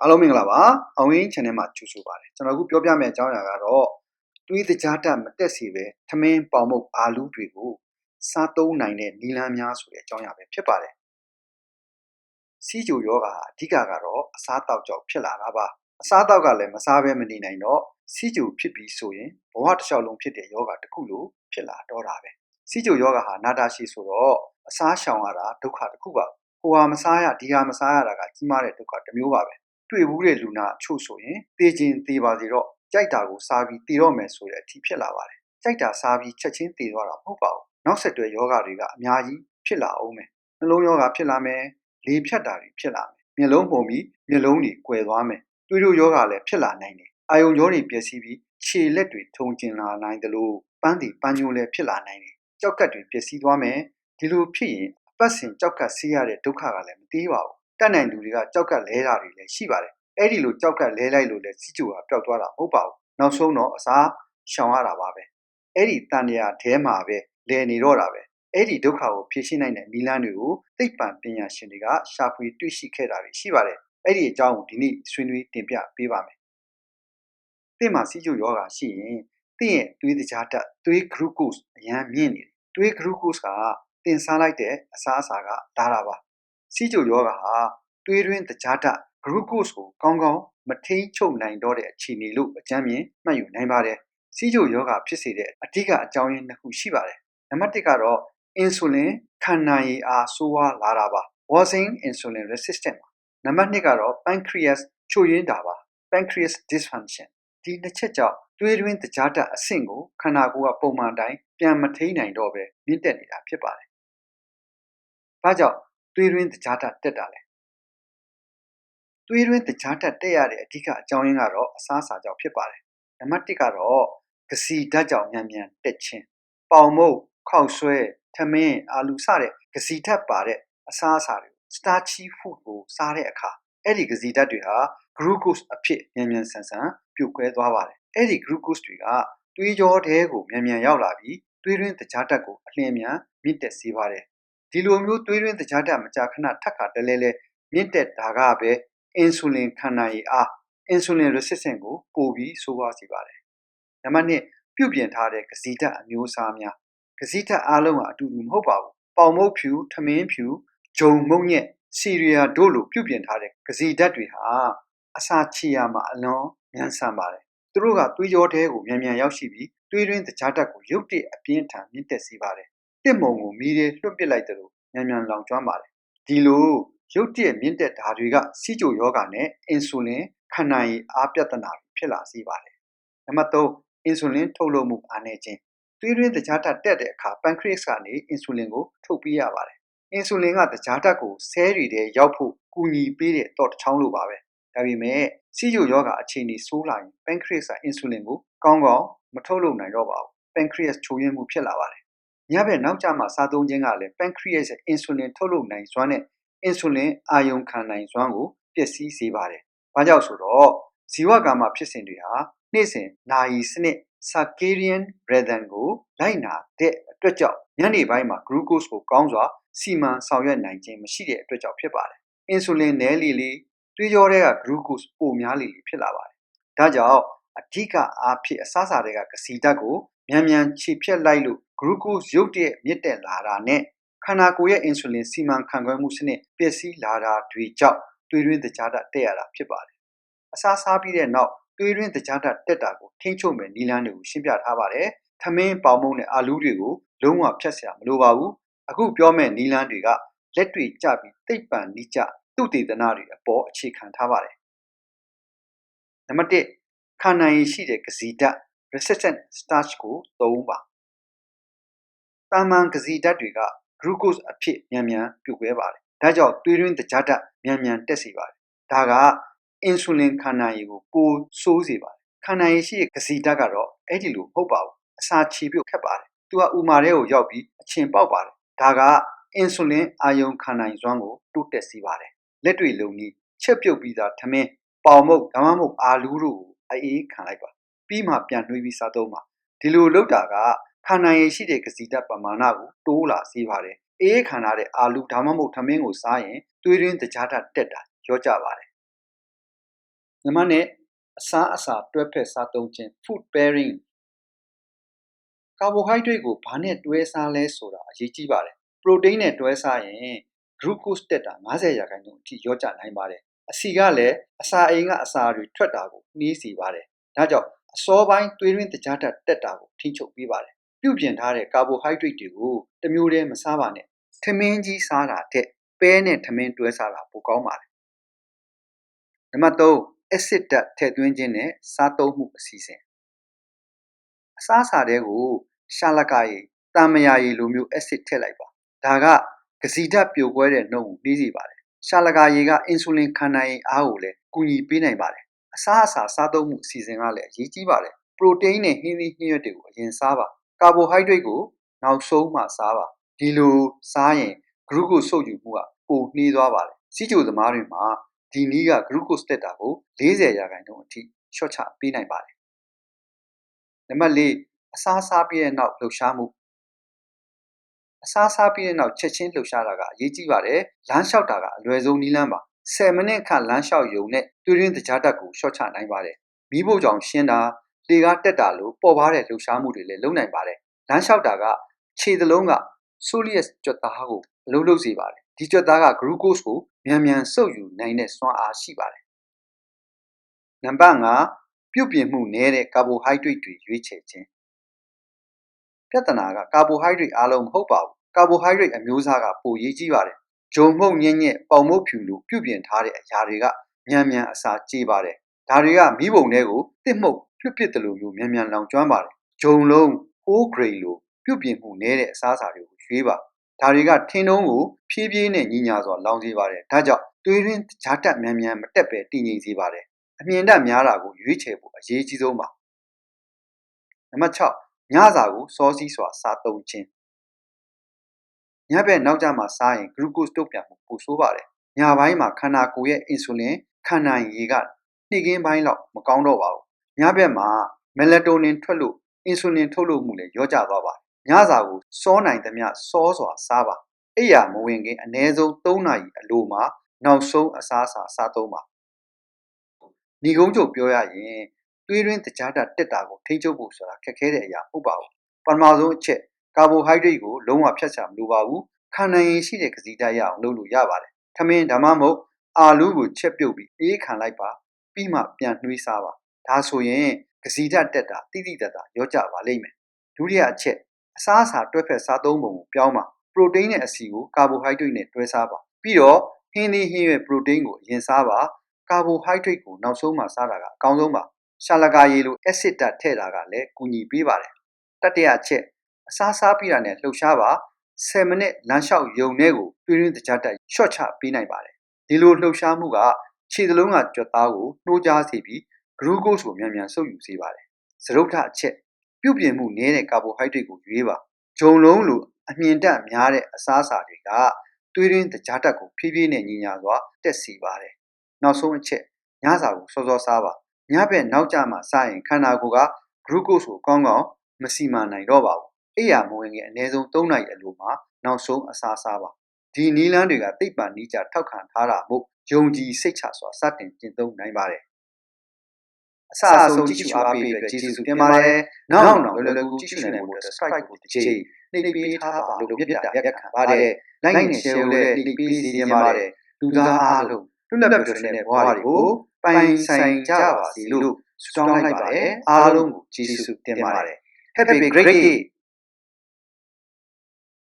အားလုံးမင်္ဂလာပါအောင်ရင်း channel မှာကြိုဆိုပါတယ်ကျွန်တော်အခုပြောပြမယ့်အကြောင်းအရာကတော့တွေးတကြားတတ်မတက်စီပဲထမင်းပေါင်မုတ်အာလူးတွေကိုစားသုံးနိုင်တဲ့နီလန်းများဆိုတဲ့အကြောင်းအရာပဲဖြစ်ပါတယ်စီဂျိုယောဂါအဓိကကတော့အစားတောက်ကြောင့်ဖြစ်လာတာပါအစားတောက်ကလည်းမစားဘဲမနေနိုင်တော့စီဂျိုဖြစ်ပြီးဆိုရင်ဘဝတစ်လျှောက်လုံးဖြစ်တဲ့ယောဂါတစ်ခုလိုဖြစ်လာတော့တာပဲစီဂျိုယောဂါဟာနာတာရှိဆိုတော့အစားရှောင်ရတာဒုက္ခတစ်ခုပါဟိုဟာမစားရဒီဟာမစားရတာကကြီးမားတဲ့ဒုက္ခတစ်မျိုးပါပဲ တွေ့ဘူးတဲ့လူနာအချို့ဆိုရင်တေခြင်းတေပါစီတော့ကြိုက်တာကိုစားပြီးတေတော့မယ်ဆိုတဲ့အထိဖြစ်လာပါတယ်ကြိုက်တာစားပြီးချက်ချင်းတေသွားတာမဟုတ်ပါဘူးနောက်ဆက်တွဲယောဂတွေကအများကြီးဖြစ်လာအောင်မယ်နှလုံးယောဂဖြစ်လာမယ်လေဖြတ်တာတွေဖြစ်လာမယ်မျက်လုံးပုံပြီးမျက်လုံးတွေကွယ်သွားမယ်တွေးတို့ယောဂလည်းဖြစ်လာနိုင်တယ်အာယုံကြောတွေပျက်စီးပြီးခြေလက်တွေထုံကျင်လာနိုင်တယ်လို့ပန်းတီပန်းညိုလည်းဖြစ်လာနိုင်တယ်ကြောက်ကတ်တွေပျက်စီးသွားမယ်ဒီလိုဖြစ်ရင်အပတ်စဉ်ကြောက်ကတ်ဆေးရတဲ့ဒုက္ခကလည်းမသေးပါဘူး တတ်နိုင်သူတွေကကြောက်ကတ်လဲတာတွေလည်းရှိပါတယ်အဲ့ဒီလိုကြောက်ကတ်လဲလိုက်လို့လည်းစီချိုကပျောက်သွားတာမဟုတ်ပါဘူးနောက်ဆုံးတော့အစားရှောင်ရတာပါပဲအဲ့ဒီတန်ရာထဲမှာပဲလဲနေတော့တာပဲအဲ့ဒီဒုက္ခကိုဖြေရှင်းနိုင်တဲ့နိလန်းတွေကိုသိပ္ပံပညာရှင်တွေကရှာဖွေတွေ့ရှိခဲ့တာတွေရှိပါတယ်အဲ့ဒီအကြောင်းကိုဒီနေ့ဆွေးနွေးတင်ပြပေးပါမယ်သင်မှာစီချိုယောဂါရှိရင်သင်ရဲ့သွေးတကြားတက်သွေး glucose အရန်မြင့်နေတယ်သွေး glucose ကသင်စားလိုက်တဲ့အစားအစာကဒါတာပါ စီချိုယောဂါဟာ သွေးတွင်းတကြားတက် glucose ကို ကောင်းကောင်း မထိန်ချုပ်နိုင်တော့တဲ့အခြေအနေလို့ အကြမ်းမြင်မှတ်ယူနိုင်ပါတယ်။စီးချိုယောဂဖြစ်စေတဲ့ အဓိကအကြောင်းရင်း နှစ်ခုရှိပါတယ်။နံပါတ်1ကတော့ insulin ခံနိုင်ရည်အား ဆိုးဝါးလာတာပါ။ worsening insulin resistant ပါ။နံပါတ်2ကတော့ pancreas ချို့ယွင်းတာပါ။ pancreas dysfunction ဒီနှစ်ချက်ကြောင့် သွေးတွင်းတကြားတက်အဆင့်ကို ခန္ဓာကိုယ်က ပုံမှန်တိုင်း ပြန်မထိန်နိုင်တော့ပဲမြင့်တက်နေတာဖြစ်ပါတယ်။ဒါကြောင့် သွေးတွင်းတကြားတက်တက်တာလဲသွေးတွင်းတကြားတက်တက်ရတဲ့အဓိကအကြောင်းရင်းကတော့အစားအစာကြောင့်ဖြစ်ပါတယ်။နံပါတ်1ကတော့ကစီဓာတ်ကြောင့်မြန်မြန်တက်ခြင်း။ပေါင်မုတ်ခောက်ဆွဲထမင်းအာလူစတဲ့ကစီဓာတ်ပါတဲ့အစားအစာတွေ starchy food ကိုစားတဲ့အခါအဲ့ဒီကစီဓာတ်တွေဟာ glucose အဖြစ်မြန်မြန်ဆန်ဆန်ပြုတ်ကွဲသွားပါတယ်။အဲ့ဒီ glucose တွေကသွေးကြောထဲကိုမြန်မြန်ရောက်လာပြီးသွေးတွင်းတကြားတက်ကိုအလျင်မြန်မြင့်တက်စေပါတယ်။ ဒီလိုမျိုးသွေးတွင်းတကြားတက်မကြာခဏထပ်ခါတလဲလဲမြင့်တက်တာကပဲအင်ဆူလင်ခံနိုင်ရည်အား insulin resistant ကိုပိုပြီးဆိုးဝါးစေပါတယ်။နံပါတ်2ပြုပြင်ထားတဲ့ကစီဓာတ်အမျိုးအစားများကစီဓာတ်အားလုံးကအတူတူမဟုတ်ပါဘူး။ပေါင်မုတ်ဖြူထမင်းဖြူဂျုံမုတ်ညက်စီရီယာတို့လိုပြုပြင်ထားတဲ့ကစီဓာတ်တွေဟာအစာချေရမှာအလွန်မြန်ဆန်ပါတယ်။သူတို့ကသွေးကြောထဲကိုမြန်မြန်ရောက်ရှိပြီးသွေးတွင်းတကြားတက်ကိုရုတ်တရက်အပြင်းထန်မြင့်တက်စေပါတယ်။ တစ်မုံကို မီးတွေလွှတ်ပစ်လိုက်တယ်လို့မြန်မြန်လောင်ကျွမ်းပါတယ်။ဒီလို ရုတ်တရက်မြင့်တက်တာတွေကစီးကြိုယောဂနဲ့ အင်ဆူလင် ခံနိုင်ရည်အားပြဿနာဖြစ်လာစေပါတယ်။နံပါတ်3အင်ဆူလင် ထုတ်လုပ်မှု အားနည်းခြင်း သွေးတွင်းတကြားတက်တက်တဲ့အခါ pancreas ကနေ အင်ဆူလင်ကို ထုတ်ပေးရပါတယ်။အင်ဆူလင်ကတကြားတက်ကို ဆဲတွေထဲရောက်ဖို့ ကူညီပေးတဲ့တော့တစ်ချောင်းလိုပါပဲ။ဒါပေမဲ့စီးကြိုယောဂအခြေအနေဆိုးလာရင် pancreas ကအင်ဆူလင်ကို ကောင်းကောင်း မထုတ်လုပ်နိုင်တော့ပါဘူး။ pancreas ချိုးယွင်းမှု ဖြစ်လာပါတယ်။ ညဘက်နောက်ကျမှစားသုံးခြင်းကလည်း pancreas ရဲ့ insulin ထုတ်လုပ်နိုင်စွမ်းနဲ့အင်ဆူလင်အာယုံခံနိုင်စွမ်းကိုပျက်စီးစေပါတယ်။ဘာကြောင့်ဆိုတော့ဇီဝကာမဖြစ်စဉ်တွေဟာနေ့စဉ်နာရီစနစ် circadian rhythm ကိုလိုက်နာတဲ့အတွက်ကြောင့်ညနေပိုင်းမှာ glucose ကိုကောင်းစွာစီမံဆောင်ရွက်နိုင်ခြင်းမရှိတဲ့အတွက်ကြောင့်ဖြစ်ပါတယ်။အင်ဆူလင်နည်းလေလေသွေးကြောထဲက glucose ပိုများလေလေဖြစ်လာပါတယ်။ဒါကြောင့်အဓိကအားဖြင့်အစားအစာတွေကကစီဓာတ်ကိုမြန်မြန်ခြေဖြတ်လိုက်လို့ ဂလူကို့စ် ရုတ်တရက် မြင့်တက်လာတာနဲ့ ခန္ဓာကိုယ်ရဲ့ အင်ဆူလင် စီမံခန့်ခွဲမှုစနစ် ပျက်စီးလာတာတွေကြောင့် သွေးတွင်းသကြားဓာတ် တက်ရတာဖြစ်ပါတယ်။အစာစားပြီးတဲ့နောက် သွေးတွင်းသကြားဓာတ် တက်တာကို ထိန်းချုပ်မယ့် နည်းလမ်းတွေကို ရှင်းပြထားပါတယ်။ထမင်း၊ပေါင်မုန့်နဲ့ အာလူးတွေကို လုံးဝဖြတ်စရာ မလိုပါဘူး။အခုပြောမယ့် နည်းလမ်းတွေက လက်တွေ့ကျပြီး သိပ္ပံနည်းကျ သုတေသနတွေအပေါ် အခြေခံထားပါတယ်။ 1. ခံနိုင်ရည်ရှိတဲ့ ကစီဓာတ် (Resistant Starch) ကို သုံးပါ တာမန်ကစီဓာတ်တွေက glucose အဖြစ်မြန်မြန်ပြုတ်ခွဲပါတယ်။ဒါကြောင့်သွေးတွင်းတကြားဓာတ်မြန်မြန်တက်စေပါတယ်။ဒါကအင်ဆူလင်ခန္ဓာရည်ကိုပိုဆိုးစေပါတယ်။ခန္ဓာရည်ရှိတဲ့ကစီဓာတ်ကတော့အဲ့ဒီလိုမဟုတ်ပါဘူး။အစာချေပြုတ်ခက်ပါတယ်။သူကဥမာထဲကိုရောက်ပြီးအချင်ပေါက်ပါတယ်။ဒါကအင်ဆူလင်အာယုံခံနိုင်စွမ်းကိုတိုးတက်စေပါတယ်။လက်တွေလုံးကြီးချက်ပြုတ်ပြီးသားထမင်းပေါင်မုတ်ဓမ္မမုတ်အာလူးတို့ကိုအေးခံလိုက်ပါပြီးမှပြန်နှွေးပြီးစားသုံးပါဒီလိုလုပ်တာက ခန္ဓာရည်ရှိတဲ့ကစီဓာတ်ပမာဏကိုတိုးလာစေပါတယ်အေးခံရတဲ့အာလူဒါမှမဟုတ်ထမင်းကိုစားရင်သွေးရင်းတကြားဓာတ်တက်တာရောကြပါတယ်မြန်မာနဲ့အစားအစာတွဲဖက်စားသုံးခြင်း food pairing ကာဘိုဟိုက်ဒရိတ်ကိုဘာနဲ့တွဲစားလဲဆိုတာအရေးကြီးပါတယ်ပရိုတိန်းနဲ့တွဲစားရင် glucose တက်တာ90ရာခိုင်နှုန်းအထိရောကြနိုင်ပါတယ်အဆီကလည်းအစာအိမ်ကအစာတွေထွက်တာကိုနှီးစေပါတယ်ဒါကြောင့်အစောပိုင်းသွေးရင်းတကြားတက်တက်တာကိုထိချုပ်ပေးပါတယ် ပြုပြင်ထားတဲ့ကာဘိုဟိုက်ဒရိတ်တွေကိုတစ်မျိုးတည်းမစားပါနဲ့ထမင်းကြီးစားတာတဲ့ပဲနဲ့ထမင်းတွဲစားတာပိုကောင်းပါတယ်နံပါတ်3 acid ဓာတ်ထည့်သွင်းခြင်းနဲ့စားသုံးမှုအစီအစဉ်အစားအစာတွေကိုရှာလကာရည်တာမယာရည်လိုမျိုး acid ထည့်လိုက်ပါဒါကကစီဓာတ်ပြိုကွဲတဲ့နှုန်းကိုနှေးစေပါတယ်ရှာလကာရည်ကအင်ဆူလင်ခံနိုင်ရည်အားကိုလည်းကူညီပေးနိုင်ပါတယ်အစားအစာစားသုံးမှုအစီအစဉ်ကလည်းအရေးကြီးပါတယ်ပရိုတိန်းနဲ့ဟင်းသီးဟင်းရွက်တွေကိုအရင်စားပါ ကာဘိုဟိုက်ဒရိတ်ကိုနောက်ဆုံးမှစားပါဒီလိုစားရင် glucose စုပ်ယူမှုကပိုနှေးသွားပါတယ်စီးချိုသမားတွေမှာဒီနည်းက glucose တက်တာကို40ရာခိုင်နှုန်းအထိလျှော့ချပေးနိုင်ပါတယ်နံပါတ်4အစားစားပြီးတဲ့နောက်လှုပ်ရှားမှုအစားစားပြီးတဲ့နောက်ချက်ချင်းလှုပ်ရှားတာကအရေးကြီးပါတယ်လမ်းလျှောက်တာကအလွယ်ဆုံးနည်းလမ်းပါ10မိနစ်ခန့်လမ်းလျှောက်ရုံနဲ့တွင်းတွင်းတကြားတက်ကိုရှော့ချနိုင်ပါတယ်မိဖို့ကြောင့်ရှင်းတာ လေကားတက်တာလို့ပေါ်ပါတဲ့လှုပ်ရှားမှုတွေလည်းလုပ်နိုင်ပါတယ်လမ်းလျှောက်တာကခြေသလုံးက soleus ကြွက်သားကိုအလုံးလုံးစေပါတယ်ဒီကြွက်သားက glucose ကိုမြန်မြန်စုပ်ယူနိုင်တဲ့စွမ်းအားရှိပါတယ်နံပါတ်5ပြုတ်ပြင်မှုနည်းတဲ့ကာဘိုဟိုက်ဒရိတ်တွေရွေးချယ်ခြင်းပြဿနာကကာဘိုဟိုက်ဒရိတ်အားလုံးမဟုတ်ပါဘူးကာဘိုဟိုက်ဒရိတ်အမျိုးအစားကပိုရေးကြီးပါတယ်ဂျုံမှုန့်ညံ့ညက်ပေါင်မုတ်ဖြူလိုပြုတ်ပြင်ထားတဲ့အရာတွေကမြန်မြန်အစာကြေးပါတယ်ဒါတွေကမိဘုံတွေကိုတစ်မှုတ် လွတ်ပစ်တယ်လို့မျိုးမြန်မြန်လောင်ကျွမ်းပါတယ်ဂျုံလုံး whole grain လိုပြုတ်ပြင်မှုနည်းတဲ့အစားအစာတွေကိုရွေးပါဒါတွေကထင်းတုံးကိုဖြည်းဖြည်းနဲ့ညီညာစွာလောင်စေပါတယ်ဒါကြောင့်သွေးရင်းကြားတက်မြန်မြန်မတက်ပဲတည်ငြိမ်စေပါတယ်အမြင်တက်များတာကိုရွေးချယ်ဖို့အရေးကြီးဆုံးပါနံပါတ်6ညစာကိုစောစီးစွာစားသုံးခြင်းညဘက်နောက်ကျမှစားရင် glucose တုတ်ပြန်မှုပိုဆိုးပါတယ်ညပိုင်းမှာခန္ဓာကိုယ်ရဲ့ insulin ခံနိုင်ရည်ကနှိကင်းပိုင်းလောက်မကောင်းတော့ပါဘူး ညဘက်မှာ melatonin ထွက်လို့ insulin ထုတ်လုပ်မှုလည်းရောကျသွားပါတယ်ညစာကိုစောနိုင်သမျှစောစွာစားပါအိယာမဝင်ခင်အနည်းဆုံး3နာရီအလိုမှာနောက်ဆုံးအစားအစာစားသုံးပါညီကုန်းချုပ်ပြောရရင်သွေးရင်းတကြားတာတက်တာကိုထိန်းချုပ်ဖို့ဆိုတာခက်ခဲတဲ့အရာမဟုတ်ပါဘူးပထမဆုံးအချက်ကာဘိုဟိုက်ဒရိတ်ကိုလုံးဝဖြတ်ချမလိုပါဘူးခံနိုင်ရည်ရှိတဲ့ကစီဓာတ်ရအောင်လုပ်လို့ရပါတယ်ထမင်းဒါမှမဟုတ်အာလူးကိုချက်ပြုတ်ပြီးအေးခံလိုက်ပါပြီးမှပြန်နှွေးစားပါ ဒါဆိုရင်ကစီဓာတ်တက်တာတိတိတတ်တာရောကြပါလိမ့်မယ်ဒုတိယအချက်အစားအစာတွဲဖက်စားသုံးပုံကိုပြောင်းပါပရိုတိန်းနဲ့အဆီကိုကာဘိုဟိုက်ဒရိတ်နဲ့တွဲစားပါပြီးတော့ဟင်းသီးဟင်းရွက်ပရိုတိန်းကိုအရင်စားပါကာဘိုဟိုက်ဒရိတ်ကိုနောက်ဆုံးမှစားတာကအကောင်းဆုံးပါရှာလကာရည်လို acid ဓာတ်ထည့်တာကလည်းကူညီပေးပါတယ်တတိယချက်အစားစားပြီးတာနဲ့လှုပ်ရှားပါ10မိနစ်လမ်းလျှောက်ယုံတဲ့ကိုတွင်းတွင်းတကြားတက်ရှော့ချပေးနိုင်ပါတယ်ဒီလိုလှုပ်ရှားမှုကခြေသလုံးကကြွက်သားကိုနှိုးကြားစေပြီး glucose ကိုမြန်မြန်စုပ်ယူစေပါတယ်စရုပ်ထအချက်ပြုတ်ပြင်မှုနည်းတဲ့ကာဘိုဟိုက်ဒရိတ်ကိုရွေးပါဂျုံလုံးလိုအမြင့်တက်များတဲ့အစားအစာတွေကသွေးရင်းတကြားတက်ကိုဖြည်းဖြည်းနဲ့ညီညာစွာတက်စီပါတယ်နောက်ဆုံးအချက်ညစာကိုစောစောစားပါညဘက်နောက်ကျမှစားရင်ခန္ဓာကိုယ်က glucose ကိုကောင်းကောင်းမစီမံနိုင်တော့ပါဘူးအိယာမဝင်ခင်အနည်းဆုံး3နာရီအလိုမှာနောက်ဆုံးအစားစားပါဒီနီးလန်းတွေကသိပ္ပံနီးကြထောက်ခံထားတာမို့ယုံကြည်စိတ်ချစွာစတင်ကျင့်သုံးနိုင်ပါတယ် အစအဆုံးကြည့်ရှုအားပေးအတွက်ကျေးဇူးတင်ပါတယ်နောက်နောက်လွယ်လွယ်ကူကြည့်ရှုနိုင်ဖို့ subscribe ကိုတစ်ချိန်နှိပ်ပေးထားပါလို့ပြပြရက်ခံပါတယ်လိုက်နဲ့ share ကိုလည်းနှိပ်ပေးစီတင်ပါတယ်လူသားအားလုံးလွတ်လပ်ပြောတဲ့ဘဝတွေကိုပိုင်ဆိုင်ကြပါစေလို့ဆုတောင်းလိုက်ပါတယ်အားလုံးကိုကျေးဇူးတင်ပါတယ် Have a great day